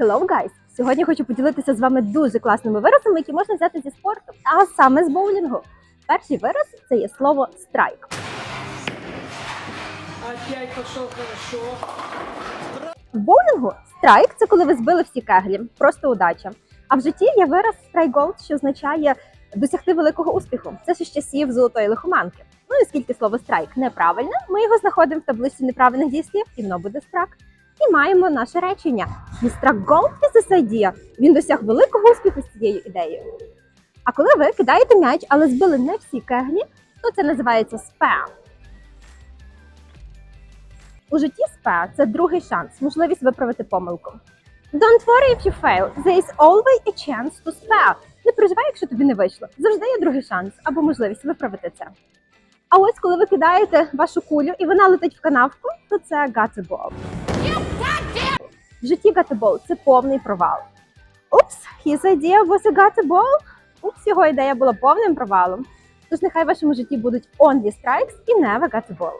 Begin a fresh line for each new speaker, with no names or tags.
Hello, guys! Сьогодні хочу поділитися з вами дуже класними виразами, які можна взяти зі спорту, а саме з боулінгу. Перший вираз це є слово страйк.
Опять пошел хорошо.
В боулінгу страйк це коли ви збили всі кеглі, просто удача. А в житті є вираз страйк голд, що означає досягти великого успіху. Це ще з часів золотої лихоманки. Ну і оскільки слово страйк неправильне, ми його знаходимо в таблиці неправильних дієслів, і воно буде страк. І маємо наше речення. Struck gold with this idea. Він досяг великого успіху з цією ідеєю. А коли ви кидаєте м'яч, але збили не всі кеглі, то це називається спеа. У житті спеа це другий шанс, можливість виправити помилку. Don't worry if you fail. There is always a chance to spare. Не переживай, якщо тобі не вийшло. Завжди є другий шанс або можливість виправити це. А ось коли ви кидаєте вашу кулю і вона летить в канавку, то це гатебол. В житті гатебол – це повний провал. Упс, his idea was a gutterball. Упс, його ідея була повним провалом. Тож нехай в вашому житті будуть only strikes і never gutterball.